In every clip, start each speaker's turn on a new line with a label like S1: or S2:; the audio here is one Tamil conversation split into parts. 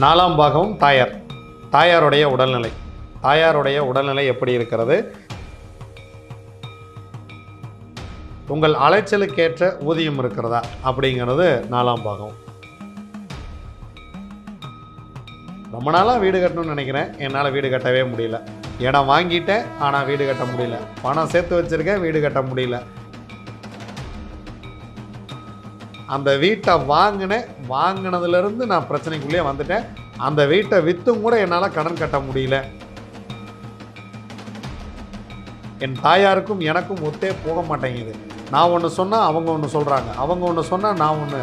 S1: நாலாம் பாகம் தாயார். தாயாருடைய உடல்நிலை. தாயாருடைய உடல்நிலை எப்படி இருக்கிறது? உங்கள் அலைச்சலுக்கேற்ற ஊதியம் இருக்கிறதா? அப்படிங்கிறது நாலாம் பாகம். ரொம்ப நாளாக வீடு கட்டணும்னு நினைக்கிறேன். என்னால் வீடு கட்டவே முடியல. இடம் வாங்கிட்டேன் ஆனால் வீடு கட்ட முடியல. பணம் சேர்த்து வச்சுருக்கேன் வீடு கட்ட முடியல. அந்த வீட்டை வாங்கினேன். வாங்கினதுலேருந்து நான் பிரச்சனைக்குள்ளேயே வந்துட்டேன். அந்த வீட்டை விற்றும் கூட என்னால் கடன் கட்ட முடியல. என் தாயாருக்கும் எனக்கும் ஒத்தே போக மாட்டேங்குது. நான் ஒன்று சொன்னால் அவங்க ஒன்று சொல்கிறாங்க அவங்க ஒன்று சொன்னால் நான் ஒன்று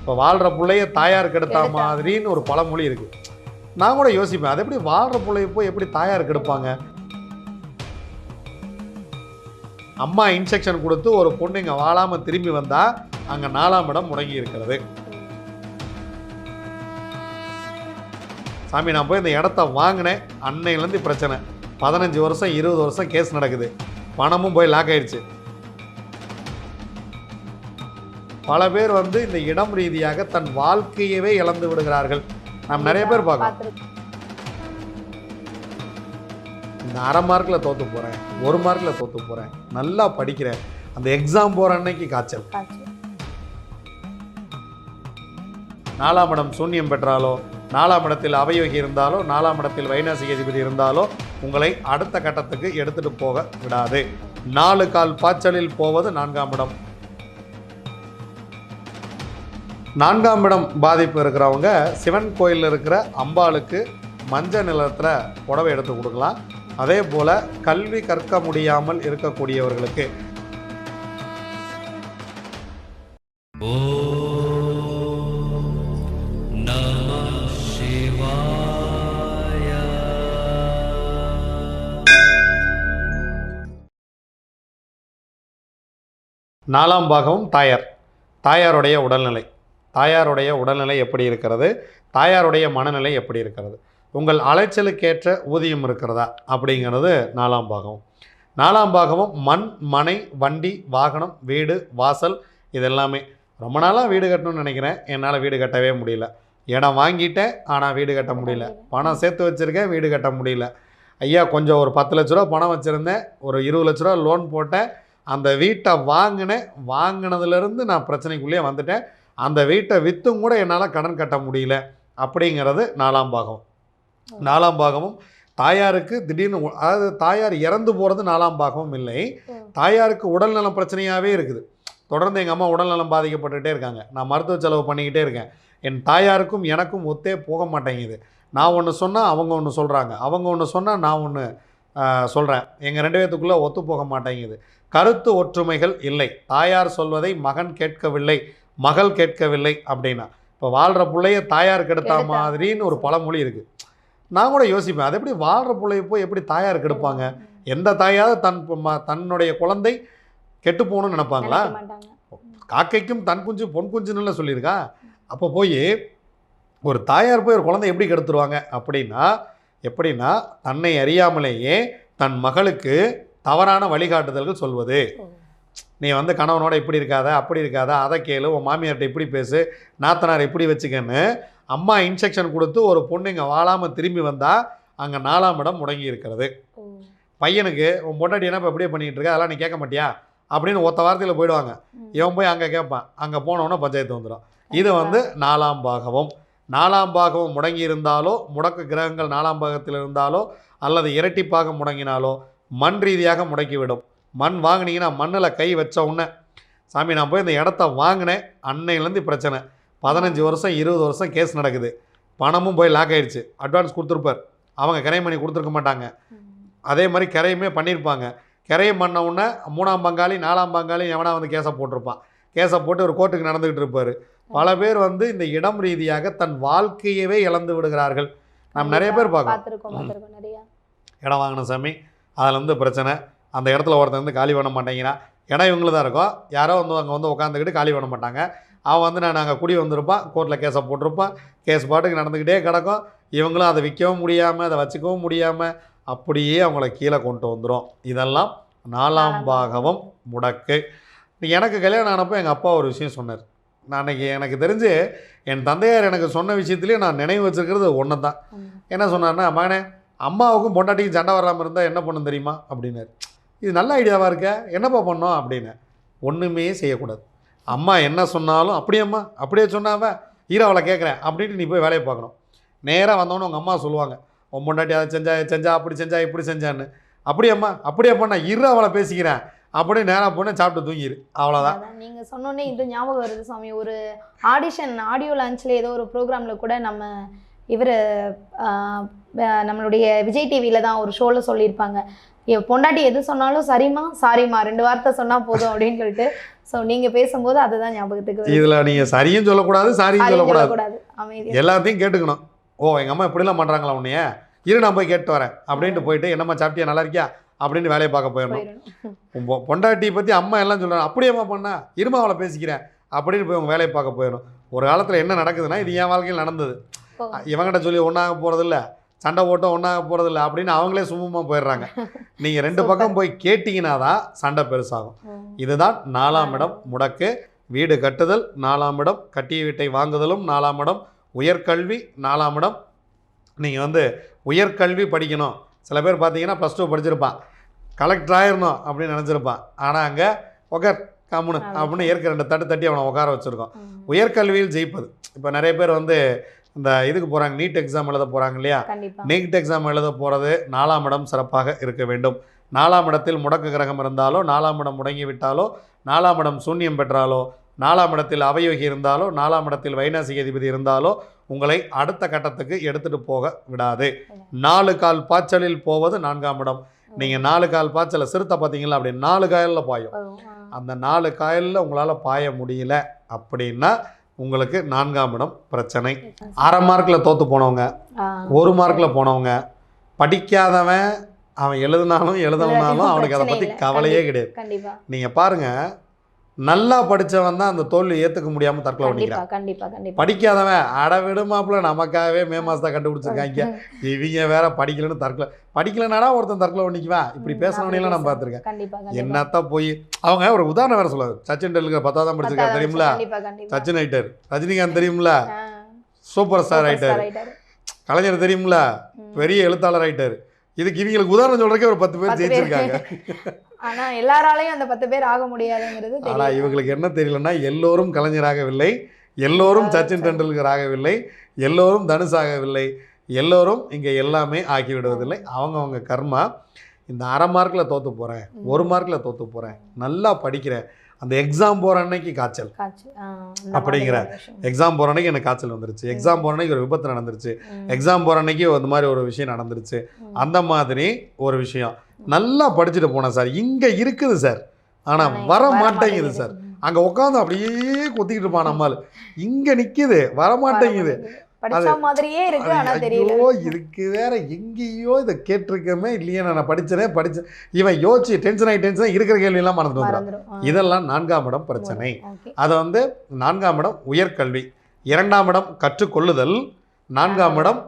S1: இப்போ வாழ்கிற பிள்ளைய தாயார் கெடுத்தா. மாதிரின்னு ஒரு பழமொழி இருக்குது நான் கூட யோசிப்பேன். அது எப்படி வாழ்கிற பிள்ளைய போய் எப்படி தாயார் கெடுப்பாங்க அம்மா இன்செக்ஷன் கொடுத்து ஒரு பொண்ணு இங்கே வாழாமல் திரும்பி வந்தால் அங்கே நாலாம் இடம் முடங்கி இருக்கிறது. சாமி நான் போய் இந்த இடத்த வாங்கினேன். அன்னையிலேருந்து பிரச்சனை. பதினஞ்சு வருஷம் இருபது வருஷம் கேஸ் நடக்குது. பணமும் போய் லாக் ஆயிடுச்சு. பல பேர் வந்து இந்த இடம் ரீதியாக தன் வாழ்க்கையவே இழந்து விடுகிறார்கள். நாம் நிறைய பேர் பார்க்கறோம் இந்த அரை மார்க்கில் தோற்று போகிறேன் ஒரு மார்க்கில் தோற்று போகிறேன் நல்லா படிக்கிறேன். அந்த எக்ஸாம் போகிற அன்னைக்கு காய்ச்சல். நாலாம் இடம் சூன்யம் பெற்றாலோ நாலாம் இடத்தில் அவயோகி இருந்தாலோ நாலாம் இடத்தில் வைநாசிக அதிபதி இருந்தாலோ உங்களை அடுத்த கட்டத்துக்கு எடுத்துட்டு போக விடாது. நாலு கால் பாய்ச்சலில் போவது நான்காம் இடம். நான்காம் இடம் பாதிப்பு இருக்கிறவங்க சிவன் கோயிலில் இருக்கிற அம்பாளுக்கு மஞ்சள் நிலத்தில் புடவை எடுத்து கொடுக்கலாம். அதே போல் கல்வி கற்க முடியாமல் இருக்கக்கூடியவர்களுக்கு. நாலாம் பாகமும் தாயார். தாயாருடைய உடல்நிலை. தாயாருடைய உடல்நிலை எப்படி இருக்கிறது? தாயாருடைய மனநிலை எப்படி இருக்கிறது? உங்கள் அலைச்சலுக்கேற்ற ஊதியம் இருக்கிறதா? அப்படிங்கிறது நாலாம் பாகம். நாலாம் பாகமும் மண் மனை வண்டி வாகனம் வீடு வாசல் இது எல்லாமே ரொம்ப நாளாக வீடு கட்டணும்னு நினைக்கிறேன். என்னால் வீடு கட்டவே முடியல. இடம் வாங்கிட்டேன் ஆனால் வீடு கட்ட முடியல. பணம் சேர்த்து வச்சுருக்கேன் வீடு கட்ட முடியல. ஐயா கொஞ்சம் ஒரு பத்து லட்ச ரூபா பணம் வச்சுருந்தேன். ஒரு இருபது லட்ச ரூபா லோன் போட்டேன். அந்த வீட்டை வாங்கினேன். வாங்கினதுலேருந்து நான் பிரச்சனைக்குள்ளேயே வந்துட்டேன். அந்த வீட்டை விற்றும் கூட என்னால் கடன் கட்ட முடியல. அப்படிங்கிறது நாலாம் பாகம். நாலாம் பாகமும். தாயாருக்கு திடீர்னு அதாவது தாயார் இறந்து போகிறது நாலாம் பாகமும் இல்லை. தாயாருக்கு உடல்நலம் பிரச்சனையாகவே இருக்குது. தொடர்ந்து எங்கள் அம்மா உடல்நலம் பாதிக்கப்பட்டுகிட்டே இருக்காங்க. நான் மருத்துவ செலவு பண்ணிக்கிட்டே இருக்கேன். என் தாயாருக்கும் எனக்கும் ஒத்தே போக மாட்டேங்குது. நான் ஒன்று சொன்னால் அவங்க ஒன்று சொல்கிறாங்க அவங்க ஒன்று சொன்னால் நான் ஒன்று சொல்கிறேன் எங்கள் ரெண்டு பேர்த்துக்குள்ளே ஒத்து போக மாட்டேங்குது. கருத்து ஒற்றுமைகள் இல்லை. தாயார் சொல்வதை மகன் கேட்கவில்லை. மகள் கேட்கவில்லை அப்படின்னா. இப்போ வாழ்கிற பிள்ளைய தாயார் கெடுத்தா. மாதிரின்னு ஒரு பழமொழி இருக்குது நான் கூட யோசிப்பேன். அது எப்படி வாழ்கிற பிள்ளைய போய் எப்படி தாயார் கெடுப்பாங்க? எந்த தாயாவது தன் தன்னுடைய குழந்தை கெட்டு போகணும்னு நினைப்பாங்களா? காக்கைக்கும் தன் குஞ்சு பொன் குஞ்சுன்னு சொல்லியிருக்கா? அப்போ போய் ஒரு தாயார் போய் ஒரு குழந்தை எப்படி கெடுத்துருவாங்க? அப்படின்னா எப்படின்னா தன்னை அறியாமலேயே தன் மகளுக்கு தவறான வழிகாட்டுதல்கள் சொல்வது. நீ வந்து கணவனோட இப்படி இருக்காத அப்படி இருக்காத அதை கேளு உன் மாமியார்கிட்ட இப்படி பேசு நாத்தனார் இப்படி வச்சுக்கன்னு அம்மா இன்ஸ்ட்ரக்ஷன் கொடுத்து ஒரு பொண்ணு இங்கே வாழாமல் திரும்பி வந்தால் அங்கே நாலாம் இடம் முடங்கி இருக்கிறது. பையனுக்கு உன் பொண்டாட்டி என்ன இப்போ இப்படியே பண்ணிகிட்டு இருக்க? அதெல்லாம் நீ கேட்க மாட்டியா? அப்படின்னு ஒத்த வார்த்தையில் போயிடுவாங்க. இவன் போய் அங்கே கேட்பான். அங்கே போனவொன்னே பஞ்சாயத்து வந்துடும் இது வந்து நாலாம் பாகவம். நாலாம் பாகவம் முடங்கி இருந்தாலோ முடக்கு கிரகங்கள் நாலாம் பாகத்தில் இருந்தாலோ அல்லது இரட்டிப்பாக முடங்கினாலோ மண் ரீதியாக முடக்கிவிடும். மண் வாங்குனீங்கன்னா மண்ணில் கை வச்ச உடனே சாமி நான் போய் இந்த இடத்த வாங்கினேன். அன்னையிலேருந்து பிரச்சனை. பதினஞ்சு வருஷம் இருபது வருஷம் கேஸ் நடக்குது. பணமும் போய் லாக் ஆயிடுச்சு. அட்வான்ஸ் கொடுத்துருப்பார். அவங்க கிரையம் பண்ணி கொடுத்துருக்க மாட்டாங்க. அதே மாதிரி கிரையுமே பண்ணியிருப்பாங்க. கிரையம் பண்ண உடனே மூணாம் பங்காளி நாலாம் பங்காளி எவனா வந்து கேஸை போட்டிருப்பான். கேஸை போட்டு ஒரு கோர்ட்டுக்கு நடந்துக்கிட்டு இருப்பார். பல பேர் வந்து இந்த இடம் ரீதியாக தன் வாழ்க்கையவே இழந்து விடுகிறார்கள். நாம் நிறைய பேர்
S2: நிறைய.
S1: இடம் வாங்கின சாமி அதில் வந்து பிரச்சனை. அந்த இடத்துல ஒருத்தன் வந்து காலி பண்ண மாட்டேங்கிறான். இடம் இவங்களு தான் இருக்கும் யாரோ வந்து அங்கே வந்து உட்காந்துக்கிட்டு காலி பண்ண மாட்டாங்க. அவன் வந்து நான் அங்கே குடி வந்திருப்பான் கோர்ட்டில் கேஸை போட்டிருப்பான் கேஸ் பாட்டுக்கு நடந்துக்கிட்டே கிடக்கும். இவங்களும் அதை விற்கவும் முடியாமல் அதை வச்சுக்கவும் முடியாமல் அப்படியே அவங்கள கீழே கொண்டு வந்துடும் இதெல்லாம் நாலாம் பாகவம் முடக்கு. எனக்கு கல்யாணம் ஆனப்போ எங்கள் அப்பா ஒரு விஷயம் சொன்னார். நான் அன்னைக்கு எனக்கு தெரிஞ்சு என் தந்தையார் எனக்கு சொன்ன விஷயத்துலேயே நான் நினைவு வச்சிருக்கிறது ஒன்று தான். என்ன சொன்னார்னா மகனே அம்மாவுக்கும் பொண்டாட்டிக்கும் சண்டை வராமல் இருந்தால் என்ன பண்ணும் தெரியுமா? அப்படின்னாரு. இது நல்ல ஐடியாவாக இருக்க. என்னப்பா பண்ணோம்? அப்படின்னு. ஒன்றுமே செய்யக்கூடாது. அம்மா என்ன சொன்னாலும் அப்படியேம்மா அப்படியே சொன்னாவ ஈரோ அவளை கேட்குறேன் அப்படின்ட்டு நீ போய் வேலையை பார்க்கணும். நேராக வந்தோன்னு உங்கள் அம்மா சொல்லுவாங்க உன் பொண்டாட்டி அதை செஞ்சா செஞ்சா அப்படி செஞ்சா இப்படி செஞ்சான்னு. அப்படியேம்மா அப்படியே பண்ண இரு அவளை பேசிக்கிறேன் அப்படியே நேராக போனேன் சாப்பிட்டு தூங்கிடு அவ்வளோதான்
S2: நீங்கள் சொன்னோன்னே இது ஞாபகம் வருது சாமி. ஒரு ஆடிஷன் ஆடியோ லான்ச்சில் ஏதோ ஒரு ப்ரோக்ராமில் கூட நம்ம இவர் நம்மளுடைய விஜய் டிவியில தான் ஒரு ஷோவில் சொல்லியிருப்பாங்க. என் பொண்டாட்டி எது சொன்னாலும் சரிம்மா சாரிம்மா ரெண்டு வார்த்தை சொன்னா போதும் அப்படின்னு சொல்லிட்டு ஸோ நீங்க பேசும்போது அதுதான் ஞாபகத்துக்கு.
S1: இதில் நீங்கள் சரியும் சொல்லக்கூடாது சாரியும் சொல்லக்கூடாது. எல்லாத்தையும் கேட்டுக்கணும். ஓ எங்கள் அம்மா இப்படிலாம் பண்ணுறாங்களா உன்னைய? இரு நான் போய் கேட்டு வரேன். அப்படின்ட்டு போயிட்டு என்னம்மா சாப்பிட்டியா நல்லா இருக்கியா? அப்படின்னு வேலையை பார்க்க போயிடணும். பொண்டாட்டியை பற்றி அம்மா எல்லாம் சொல்கிறாங்க அப்படியேம்மா பண்ணா? இருமா அவளை பேசிக்கிறேன். அப்படின்னு போய் உங்கள் வேலையை பார்க்க போயிடணும். ஒரு காலத்தில் என்ன நடக்குதுன்னா இது என் வாழ்க்கையில் நடந்தது.
S2: ஓ.
S1: இவங்கிட்ட சொல்லி ஒன்றாக போகிறதில்ல சண்டை போட்டோம் ஒன்றாக போகிறதில்ல அப்படின்னு அவங்களே சுமமாக போயிடுறாங்க. நீங்கள் ரெண்டு. பக்கம் போய் கேட்டிங்கன்னா தான் சண்டை பெருசாகும். இதுதான் நாலாம் இடம் முடக்கு. வீடு கட்டுதல் நாலாம் இடம் கட்டிய வீட்டை வாங்குதலும் நாலாம் இடம் உயர்கல்வி நாலாம் இடம் நீங்கள் வந்து உயர்கல்வி படிக்கணும். சில பேர் பார்த்தீங்கன்னா ப்ளஸ் டூ படிச்சிருப்பான். கலெக்டர் ஆயிரணும் அப்படின்னு நினச்சிருப்பான். ஆனால் அங்கே உக்கார் கம்முனு அப்படின்னு ஏற்க ரெண்டு தட்டு தட்டி அவனை உட்கார வச்சுருக்கோம். உயர்கல்வியில் ஜெயிப்பது. இப்போ நிறைய பேர் வந்து இந்த இதுக்கு போகிறாங்க நீட் எக்ஸாம் எழுத போகிறாங்க இல்லையா? நீட் எக்ஸாம் எழுத போகிறது நாலாம் இடம் சிறப்பாக இருக்க வேண்டும். நாலாம் இடத்தில் முடக்கு கிரகம் இருந்தாலோ நாலாம் இடம் முடங்கி விட்டாலோ நாலாம் இடம் சூன்யம் பெற்றாலோ நாலாம் இடத்தில் அவயோகி இருந்தாலோ நாலாம் இடத்தில் வைநாசிக அதிபதி இருந்தாலோ உங்களை அடுத்த கட்டத்துக்கு எடுத்துட்டு போக விடாது. நாலு கால் பாய்ச்சலில் போவது நான்காம் இடம். நீங்கள் நாலு கால் பாய்ச்சலை சிறுத்தை பார்த்தீங்களா? அப்படி நாலு காயலில் பாயும். அந்த நாலு காயலில் உங்களால் பாய முடியல அப்படின்னா உங்களுக்கு நான்காம் இடம் பிரச்சனை. அரை மார்க்கில் தோற்று போனவங்க. ஒரு மார்க்கில் போனவங்க படிக்காதவன் அவன் எழுதினாலும் எழுதலனாலும் அவனுக்கு அதை பற்றி. கவலையே கிடையாது. நீங்கள் பாருங்கள் நல்லா படித்தவன் தான் அந்த தோல்வி ஏற்றுக்க முடியாமல் தற்கொலை பண்ணிக்கிறான்.
S2: கண்டிப்பா கண்டிப்பா
S1: படிக்காதவன் அட விடுமாப்புல நமக்காகவே மே மாதத்தை கண்டுபிடிச்சிருக்காங்க. இவங்க வேற படிக்கலன்னு தற்கொலை. படிக்கலனாடா ஒருத்தன் தற்கொலை பண்ணிக்குவான். இப்படி பேசினவனையெல்லாம் நான் பார்த்துருக்கேன்.
S2: கண்டிப்பா கண்டிப்பா.
S1: என்னத்த போய் அவங்க ஒரு உதாரணம் வேற சொல்லுவாங்க சச்சின் டெண்டுல்கர் பத்தாவது படிச்சிருக்காரு
S2: பத்தாவது
S1: தெரியுமில?
S2: கண்டிப்பா கண்டிப்பா.
S1: சச்சின் ஆயிட்டார். ரஜினிகாந்த் தெரியுமில?
S2: ஆ.
S1: சூப்பர் ஸ்டார் ஆயிட்டார். கலைஞர் தெரியுமில?
S2: ம்.
S1: பெரிய எழுத்தாளர் ஆயிட்டார். இதுக்கு இவங்களுக்கு உதாரணம் சொல்றதுக்கே ஒரு பத்து பேர். ஜெயிச்சிருக்காங்க.
S2: ஆனா எல்லாராலையும் அந்த பத்து பேர் ஆக முடியாதுங்கிறது
S1: ஆனா இவங்களுக்கு என்ன தெரியலன்னா எல்லோரும் கலைஞராகவில்லை எல்லோரும் சச்சின் டெண்டுல்கர் ஆகவில்லை எல்லோரும் தனுஷ் ஆகவில்லை எல்லோரும் இங்கே எல்லாமே ஆகிவிடுவதில்லை அவங்கவங்க கர்மா இந்த அரை மார்க்கில் தோற்று போகிறேன். ஒரு மார்க்கில் தோற்று போகிறேன் நல்லா படிக்கிறேன் அந்த எக்ஸாம் போகிற அன்னைக்கு காய்ச்சல். அப்படிங்கிற. எக்ஸாம் போகிற அன்னைக்கு எனக்கு காய்ச்சல் வந்துருச்சு. எக்ஸாம் போகிற அன்னைக்கு ஒரு விபத்து நடந்துருச்சு. எக்ஸாம் போகிற அன்னைக்கு இந்த மாதிரி ஒரு விஷயம் நடந்துருச்சு. அந்த மாதிரி ஒரு விஷயம். நல்லா படிச்சுட்டு போனேன் சார். இங்கே இருக்குது சார். ஆனால்
S2: ஆனா
S1: வர மாட்டேங்குது சார். அங்கே உட்காந்து அப்படியே கொத்திக்கிட்டு இருப்பான் நம்மால். இங்கே நிற்கிது வர மாட்டேங்குது.
S2: படிச்ச மாதிரியே இருக்கு ஆனா தெரியல.
S1: இதுக்கு வேற எங்கேயோ இதை கேட்டிருக்கமே இல்லையே நான் படிச்சனே படிச்சேன் இவன் யோசிச்சு டென்ஷன் ஆகி டென்ஷன் இருக்கிற கேள்வியெல்லாம் மறந்துட்டு வந்துடும்
S2: மறந்துடும் ஆ.
S1: இதெல்லாம் நான்காம் இடம் பிரச்சனை. அதை வந்து நான்காம் இடம் உயர்கல்வி. இரண்டாம் இடம் கற்றுக்கொள்ளுதல் நான்காம் இடம்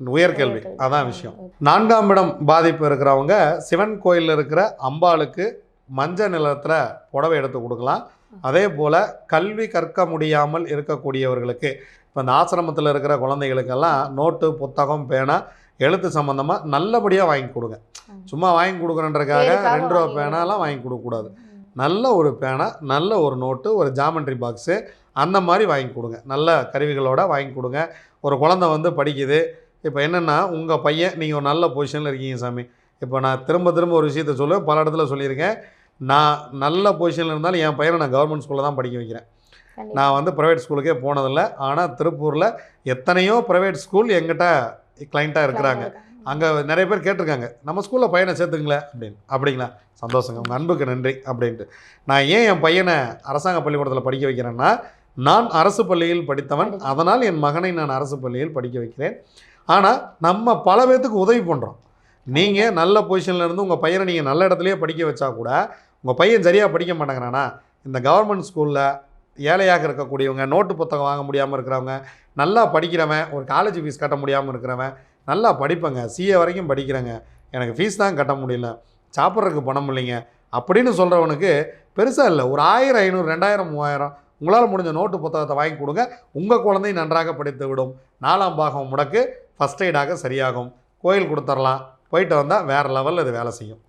S1: உயர்கல்வி. அதான் விஷயம். நான்காம் இடம் பாதிப்பு இருக்கிறவங்க சிவன் கோயிலில் இருக்கிற அம்பாளுக்கு மஞ்சள் நிலத்தில் புடவை எடுத்து கொடுக்கலாம். அதே போல் கல்வி கற்க முடியாமல் இருக்கக்கூடியவர்களுக்கு இப்போ இந்த ஆசிரமத்தில் இருக்கிற குழந்தைகளுக்கெல்லாம் நோட்டு புத்தகம் பேனா எழுத்து சம்மந்தமாக நல்லபடியாக வாங்கி கொடுங்க. சும்மா வாங்கி கொடுக்குறன்றக்காக ரெண்டு ரூபா பேனாலாம். வாங்கி கொடுக்கக்கூடாது. நல்ல ஒரு பேனா நல்ல ஒரு நோட்டு ஒரு ஜாமெண்ட்ரி பாக்ஸு அந்த மாதிரி வாங்கி கொடுங்க. நல்ல கருவிகளோட வாங்கி கொடுங்க. ஒரு குழந்தை வந்து படிக்குது. இப்போ என்னென்னா உங்கள் பையன் நீங்கள் ஒரு நல்ல பொசிஷனில் இருக்கீங்க சாமி. இப்போ நான் திரும்ப திரும்ப ஒரு விஷயத்த சொல்லுவேன் பல இடத்துல சொல்லியிருக்கேன். நான் நல்ல பொசிஷனில் இருந்தாலும் என் பையனை நான் கவர்மெண்ட் ஸ்கூலில் தான் படிக்க வைக்கிறேன். நான் வந்து ப்ரைவேட் ஸ்கூலுக்கே போனதில்லை. ஆனால் திருப்பூரில் எத்தனையோ ப்ரைவேட் ஸ்கூல் எங்கிட்ட கிளைண்ட்டாக இருக்கிறாங்க. அங்கே நிறைய பேர் கேட்டிருக்காங்க. நம்ம ஸ்கூலில் பையனை சேர்த்துங்களேன் அப்படின்னு. அப்படிங்களா? சந்தோஷங்க. உங்கள் அன்புக்கு நன்றி அப்படின்ட்டு. நான் ஏன் என் பையனை அரசாங்க பள்ளிக்கூடத்தில் படிக்க வைக்கிறேன்னா நான் அரசு பள்ளியில் படித்தவன். அதனால் என் மகனை நான் அரசு பள்ளியில் படிக்க வைக்கிறேன். ஆனால் நம்ம பல பேர்த்துக்கு உதவி பண்ணுறோம் நீங்கள் நல்ல பொசிஷனில் இருந்து உங்கள் பையனை நீங்கள் நல்ல இடத்துலையே படிக்க வச்சா கூட உங்கள் பையன் சரியாக படிக்க மாட்டேங்கிறானா? இந்த கவர்மெண்ட் ஸ்கூலில் ஏழையாக இருக்கக்கூடியவங்க நோட்டு புத்தகம் வாங்க முடியாமல் இருக்கிறவங்க நல்லா படிக்கிறவன் ஒரு காலேஜ் ஃபீஸ் கட்ட முடியாமல் இருக்கிறவன் நல்லா படிப்பேங்க. சிஏ வரைக்கும் படிக்கிறேங்க. எனக்கு ஃபீஸ் தான் கட்ட முடியல. சாப்பிட்றதுக்கு பணம் இல்லைங்க. அப்படின்னு சொல்கிறவனுக்கு பெருசாக இல்லை. ஒரு ஆயிரம் ஐநூறு ரெண்டாயிரம் மூவாயிரம் உங்களால் முடிஞ்ச நோட்டு புத்தகத்தை வாங்கி கொடுங்க. உங்கள் குழந்தை நன்றாக படித்து விடும். நாலாம் பாகம் முடக்கு ஃபஸ்ட் எய்டாக சரியாகும். கோயில் கொடுத்துடலாம். போயிட்டு வந்தால் வேறு லெவலில் இது வேலை செய்யும்.